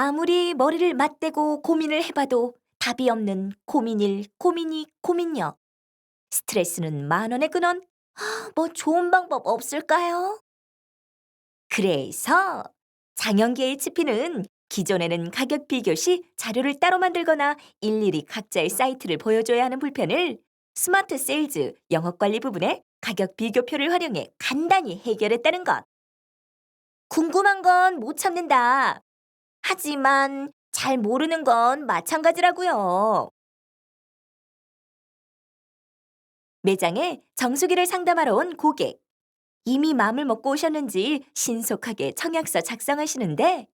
아무리 머리를 맞대고 고민을 해봐도 답이 없는 고민일, 고민이, 고민녀. 스트레스는 만 원에 근원. 아, 뭐 좋은 방법 없을까요? 그래서 장영기 HP는 기존에는 가격 비교 시 자료를 따로 만들거나 일일이 각자의 사이트를 보여줘야 하는 불편을 스마트 세일즈 영업 관리 부분에 가격 비교표를 활용해 간단히 해결했다는 것. 궁금한 건 못 참는다. 하지만 잘 모르는 건 마찬가지라고요. 매장에 정수기를 상담하러 온 고객. 이미 마음을 먹고 오셨는지 신속하게 청약서 작성하시는데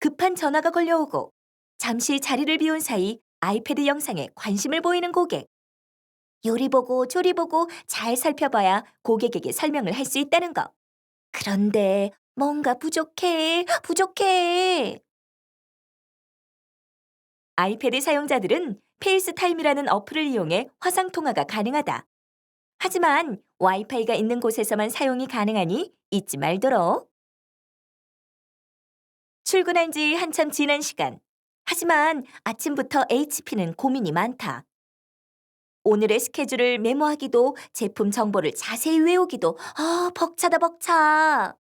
급한 전화가 걸려오고 잠시 자리를 비운 사이 아이패드 영상에 관심을 보이는 고객. 요리 보고 조리 보고 잘 살펴봐야 고객에게 설명을 할 수 있다는 거. 그런데 뭔가 부족해, 부족해. 아이패드 사용자들은 페이스타임이라는 어플을 이용해 화상 통화가 가능하다. 하지만 와이파이가 있는 곳에서만 사용이 가능하니 잊지 말도록. 출근한 지 한참 지난 시간. 하지만 아침부터 HP는 고민이 많다. 오늘의 스케줄을 메모하기도 제품 정보를 자세히 외우기도 아, 벅차다 벅차.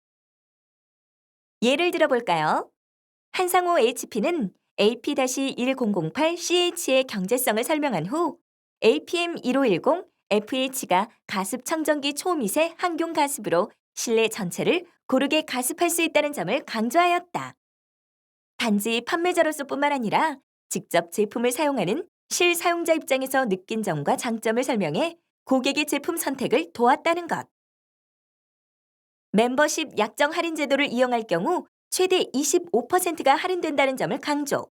예를 들어볼까요? 한상호 HP는 AP-1008CH의 경제성을 설명한 후 APM1510 FH가 가습 청정기 초미세 항균 가습으로 실내 전체를 고르게 가습할 수 있다는 점을 강조하였다. 단지 판매자로서뿐만 아니라 직접 제품을 사용하는 실사용자 입장에서 느낀 점과 장점을 설명해 고객의 제품 선택을 도왔다는 것. 멤버십 약정 할인 제도를 이용할 경우 최대 25%가 할인된다는 점을 강조.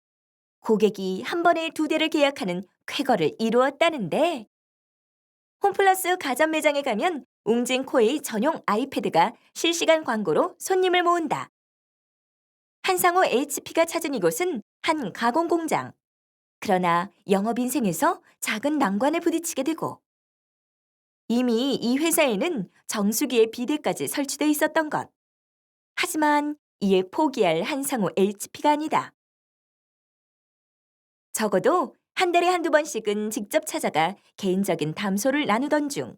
고객이 한 번에 두 대를 계약하는 쾌거를 이루었다는데 홈플러스 가전 매장에 가면 웅진코의 전용 아이패드가 실시간 광고로 손님을 모은다. 한상호 HP가 찾은 이곳은 한 가공 공장. 그러나 영업 인생에서 작은 난관에 부딪히게 되고 이미 이 회사에는 정수기의 비대까지 설치돼 있었던 것. 하지만 이에 포기할 한상호 HP가 아니다. 적어도 한 달에 한두 번씩은 직접 찾아가 개인적인 담소를 나누던 중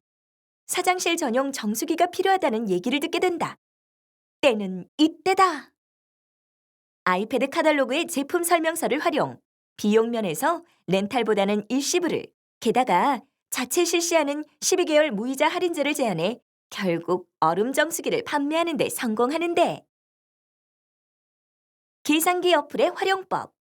사장실 전용 정수기가 필요하다는 얘기를 듣게 된다. 때는 이때다. 아이패드 카탈로그의 제품 설명서를 활용, 비용 면에서 렌탈보다는 일시불을, 게다가 자체 실시하는 12개월 무이자 할인제를 제안해 결국 얼음 정수기를 판매하는 데 성공하는데 계산기 어플의 활용법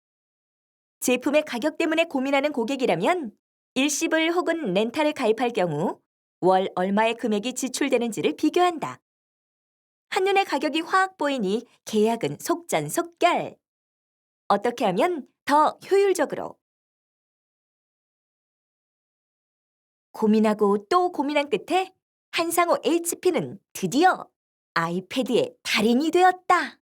제품의 가격 때문에 고민하는 고객이라면 일시불 혹은 렌탈을 가입할 경우 월 얼마의 금액이 지출되는지를 비교한다. 한눈에 가격이 확 보이니 계약은 속전속결. 어떻게 하면 더 효율적으로 고민하고 또 고민한 끝에 한상호 HP는 드디어 아이패드의 달인이 되었다.